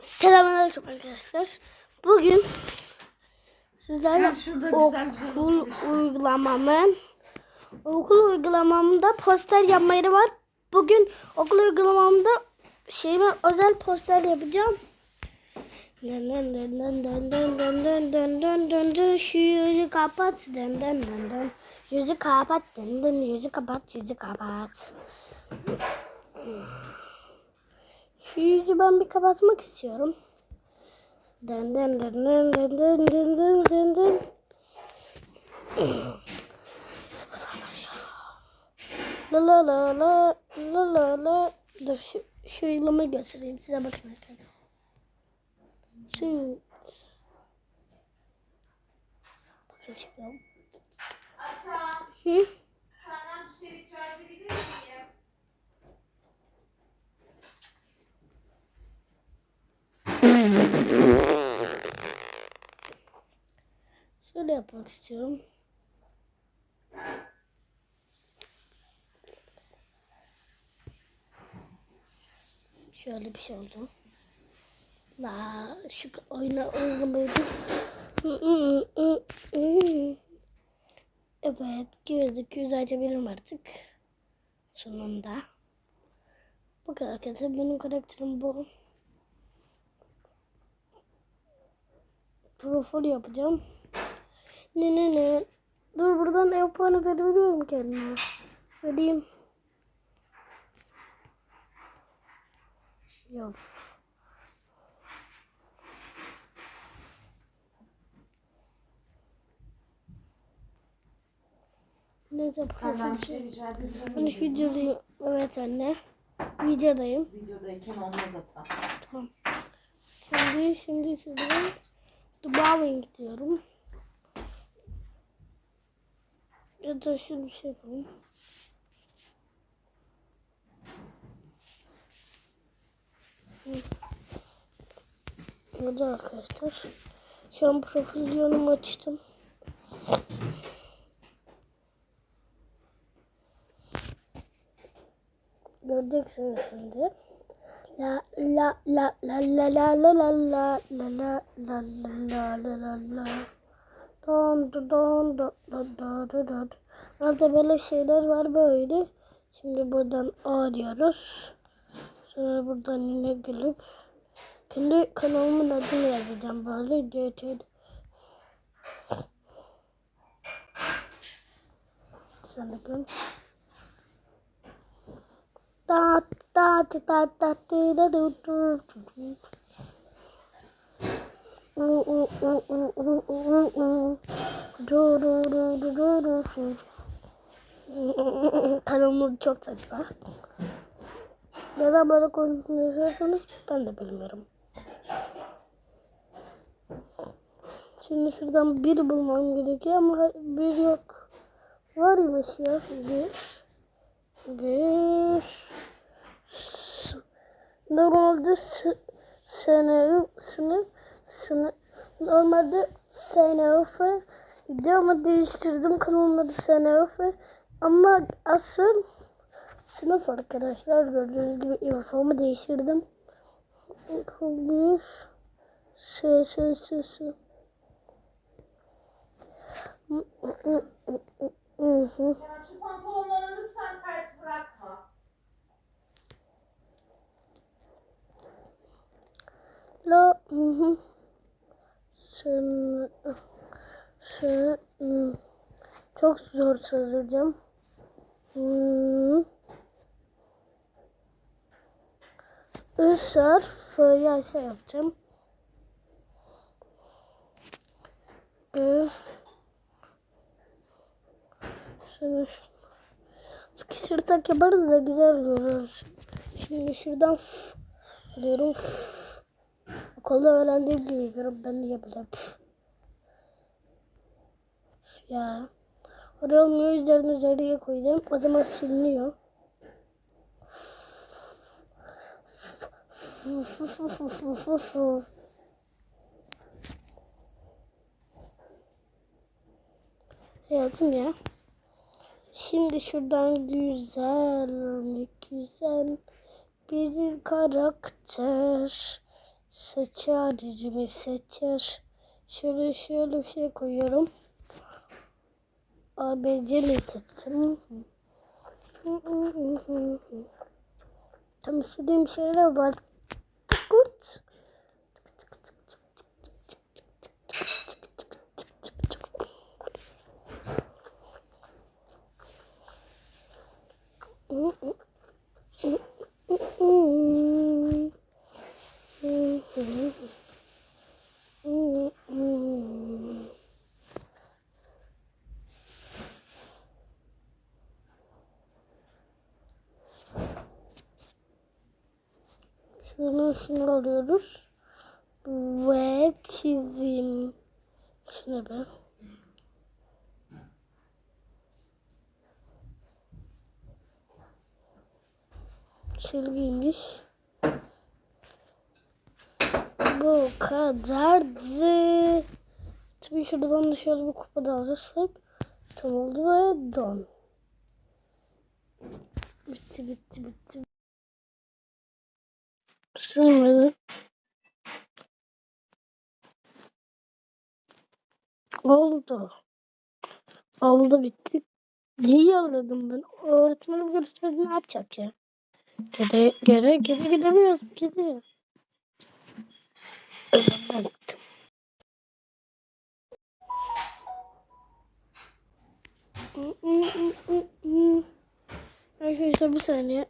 Selamünaleyküm arkadaşlar. Bugün sizlerle güzel güzel okul uygulamamın okul uygulamamda poster yapma yeri var. Bugün okul uygulamamda şeyime özel poster yapacağım. Dın dın dın dın dın dın dın dın dın. Şu yüzü kapat dın dın dın. Yüzü kapat dın dın yüzü kapat yüzü kapat. Şu yüzü ben bir kapatmak istiyorum. Dın dın dın dın dın dın dın dın dın dın. La la la la la la la. Dur şu, şu uygulamayı göstereyim size bakın arkadaşlar. Şu. Bakın şimdi. Hı? senden bir şey rica edebilir miyim? Şöyle yapmak istiyorum. Şöyle bir şey oldu. La şu oyuna uygulamayı Evet girdik yüz açabilirim artık. Sonunda. Bakın arkadaşlar benim karakterim bu. Profil yapacağım. Ne ne ne. Dur buradan ev puanı veriyorum kendime. Vereyim. Yok. Neyse Senden bir şey rica Ben miyim? videodayım. Evet anne. Videodayım. Videodayken olmaz Ata. Tamam. Şimdi şimdi şuradan Dubai'ye gidiyorum. Ya da şunu şey yapalım. Burada arkadaşlar. Şu an profil videomu açtım. Göreceksiniz şimdi. La la la la la la la la la la la la la la la la Don don don don don don don don. Orada böyle şeyler var böyle. Şimdi buradan A diyoruz. Sonra buradan yine gülüp kendi kanalımın adını yazacağım böyle. DT Sanırım. Da da da da da da da da da da. U u u u u u kanalımız çok saçma. Neden böyle konuşuyorsanız ben de bilmiyorum. Şimdi şuradan bir bulmam gerekiyor ama bir yok. Varmış ya bir. Bir. Normalde sınıf sınıf sınıf normalde sınıfı gidiyor ama değiştirdim kanalımda sınıfı ama asıl sınıf arkadaşlar gördüğünüz gibi uniformu değiştirdim. Bir s s s s Ya şu. Sen sen çok zor. Hı. Isar fıya şey yapacağım. Şunu sıkıştırsak yaparız da güzel görürüz. Şimdi şuradan f diyorum. F. Okulda öğrendiğim gibi yapıyorum. Ben de yapacağım. Pf. Ya. Oraya olmuyor. Üzerine üzerine koyacağım. O zaman siliniyor. Yazdım ya. Şimdi şuradan güzel güzel bir karakter Seçer. Seçer. Şöyle şöyle bir şey koyuyorum. ABC'li seçtim. Tam istediğim şeyler var. Kurt. Şunu şunu alıyoruz. Ve çizim. Şuna be. Çizgiymiş. Bu kadardı. Tabii şuradan da şöyle bir kupa da alırsak tam oldu ve don. Bitti bitti bitti. Sığmadı. Oldu. Oldu bitti. İyi yolladım ben. Öğretmenim görüşmedi ne yapacak ya? Geri geri geri gidemiyoruz. Gidiyor. Ben. Arkadaşlar bir saniye.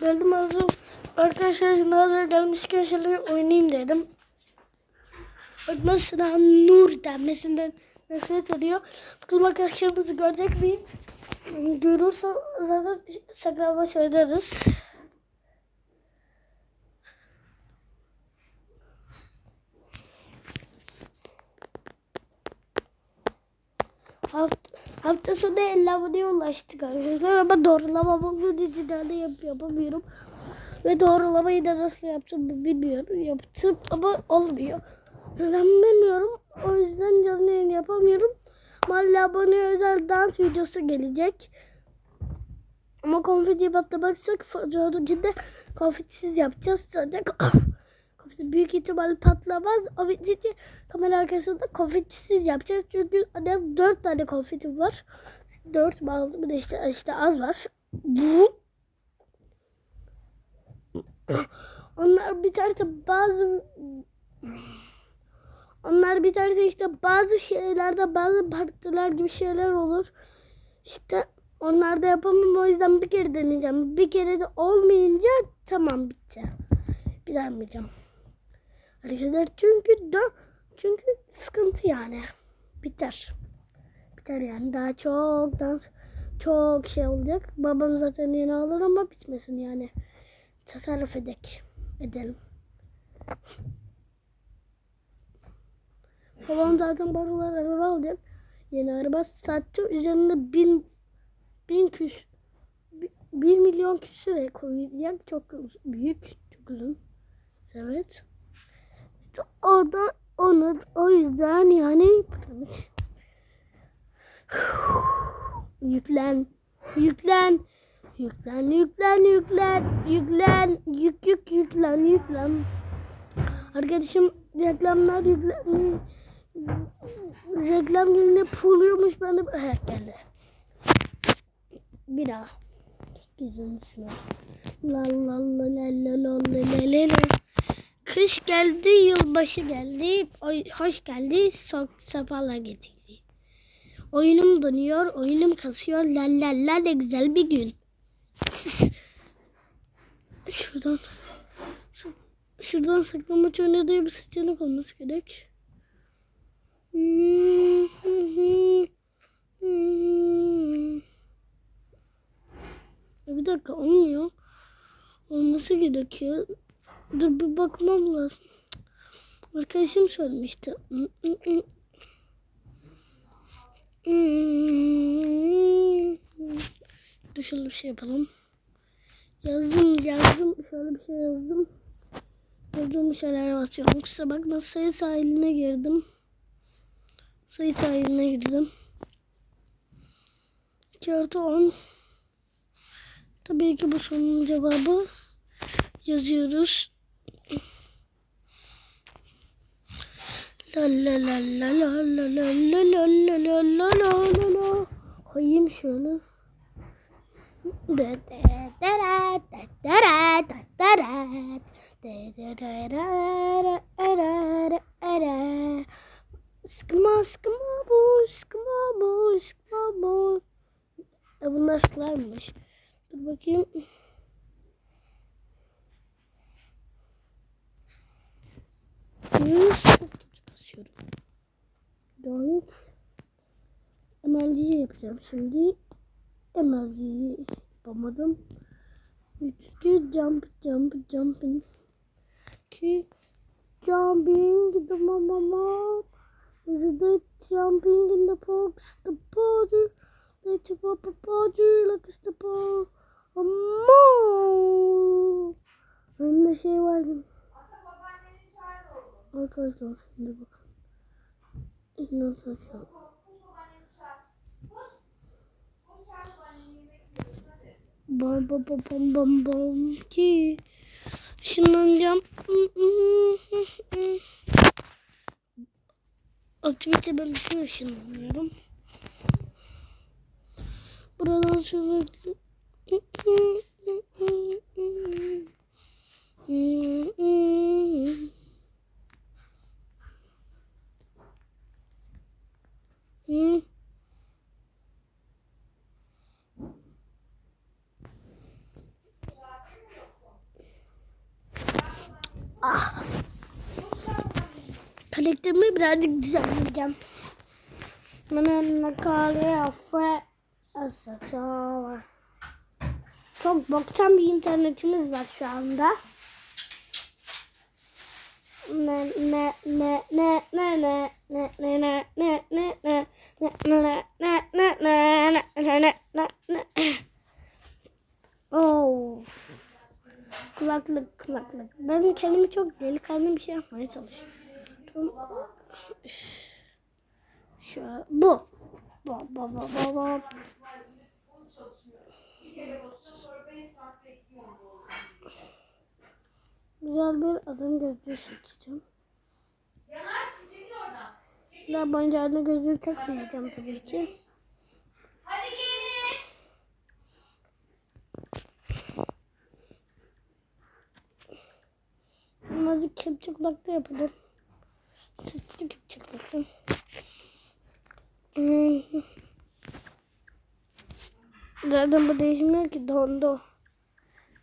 Geldim hazır. Arkadaşlar şimdi hazır gelmişken şöyle oynayayım dedim. Mesela Nur denmesinden nefret ediyor. Bakalım arkadaşlarımızı görecek miyim? Görürse zaten saklambaç oynarız. Hafta, hafta sonu 50 aboneye ulaştık arkadaşlar ama doğrulama bugün dijitalde yap, yapamıyorum. Ve doğrulamayı da nasıl yaptım bilmiyorum. Yaptım ama olmuyor. Neden bilmiyorum. O yüzden canlı yayın yapamıyorum. Mahalle aboneye özel dans videosu gelecek. Ama konfeti patlamaksak fotoğrafında konfetisiz yapacağız. Konfeti büyük ihtimalle patlamaz. O bitince kamera arkasında konfetisiz yapacağız. Çünkü en az 4 tane konfeti var. 4 mi aldı mı da işte, işte az var. Onlar biterse bazı onlar biterse işte bazı şeylerde bazı partiler gibi şeyler olur. İşte onlar da yapamam o yüzden bir kere deneyeceğim. Bir kere de olmayınca tamam bitti. Bir daha yapmayacağım. Arkadaşlar çünkü dört çünkü sıkıntı yani. Biter. Biter yani daha çok dans çok şey olacak. Babam zaten yeni alır ama bitmesin yani. Tasarruf edek. Edelim. Babam zaten barolar araba alacak. Yeni araba sattı. Üzerinde bin bin küs bi- bir milyon küsüre koyacak. Çok büyük. Çok uzun. Evet. İşte o onu o yüzden yani yüklen yüklen yüklen yüklen yüklen yüklen yük yük yüklen yüklen. Arkadaşım reklamlar yüklen reklam gelince puluyormuş ben de evet geldi. Bir daha. Güzel sınav la la la la la la la la la Kış geldi, yılbaşı geldi, hoş geldi, sok, sefalar getirdi. Oyunum donuyor, oyunum kasıyor, la la la ne güzel bir gün. Şuradan, şuradan saklamaç oynadığı bir seçenek olması gerek. Bir dakika olmuyor. Olması gerekiyor. Dur bir bakmam lazım. Arkadaşım söylemişti. Dur şöyle bir şey yapalım. Yazdım yazdım. Şöyle bir şey yazdım. Yazdığım şeyler basıyorum. Kusura bakma sayı sahiline girdim. Sayı sahiline girdim. 2 artı 10. Tabii ki bu sorunun cevabı yazıyoruz. La la la la la la la la la la la la la la la. Koyayım da. Sıkma sıkma bu sıkma bu sıkma bu. E bunlar slime'mış. Dur bakayım. Yüz basıyorum. Doink. MLG yapacağım şimdi. MLG yapamadım. Üçlü jump jump jumping. Ki jumping the mama. İt the jumping in the box? The border. Let's pop a border like it's the ball. Amma. Önünde şey vardı. Arkadaşlar şimdi bakın. Yiyoruz hadi. Bam bam bam bam bam bam ki. Işınlanacağım. Aktivite bölgesine ışınlanıyorum. Buradan sürekli Hmm. Karakterimi birazcık düzenleyeceğim. Bana nakale afre asasava. Çok boktan bir internetimiz var şu anda. Of. Kulaklık kulaklık. Ben kendimi çok delikanlı bir şey yapmaya çalışıyorum. Şu bu. Bu bu bu bu bu. Bir kere basıyor sonra 5 saat bekliyorum. Güzel bir adam gözlüğü seçeceğim. Yanarsın çekil oradan. Çekil. Boncuklu gözlüğü takmayacağım tabii ki. Hadi gelin. Birazcık kepçe kulakta yapalım. Sesli kepçe kulakta. Hmm. Zaten bu değişmiyor ki dondu.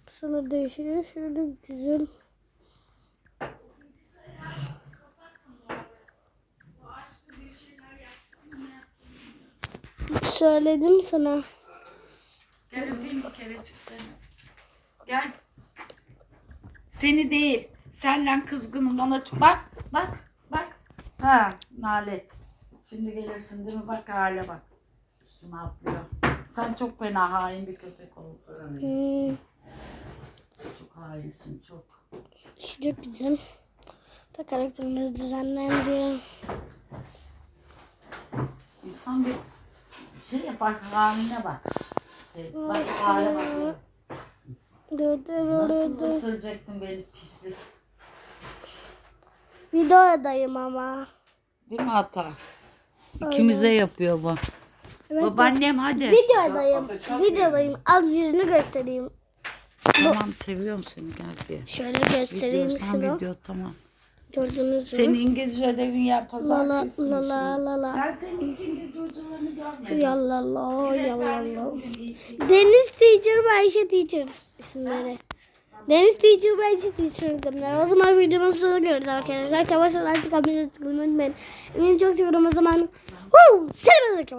Sonra değişiyor. Şöyle güzel. Söyledim sana. Gel öpeyim bir seni. Gel. Seni değil. Senle kızgınım ona bak bak bak. Ha nalet. Şimdi gelirsin değil mi? Bak hale bak. Üstüme atlıyor. Sen çok fena hain bir köpek oldun. Hmm. Çok hainsin çok. Şu çok güzel. Da karakterimizi düzenlendiriyor. İnsan bir şey yapar haline bak. Şey, bak hale bak. Nasıl ısıracaktın beni pislik. Videodayım ama. Değil mi hata? İkimize yapıyor bu. Evet. Babaannem hadi. Videodayım. Videodayım. Az yüzünü göstereyim. Tamam seviyorum seni gel bir. Şöyle Video göstereyim sen şunu. video tamam. Gördünüz mü? Senin İngilizce ödevin ya pazartesi. la la la la. Ben senin için İngilizce hocalarını görmedim. Ya la la ya la Rehberliği la. bugün iyi ki- Deniz Teacher ve Ayşe Teacher isimleri. Deniz Teacher ve Ayşe Teacher isimleri. O zaman videonun sonuna görürüz arkadaşlar. Savaş olan çıkan bir unutmayın. Eminim çok seviyorum o zaman. Woo! Selamünaleyküm.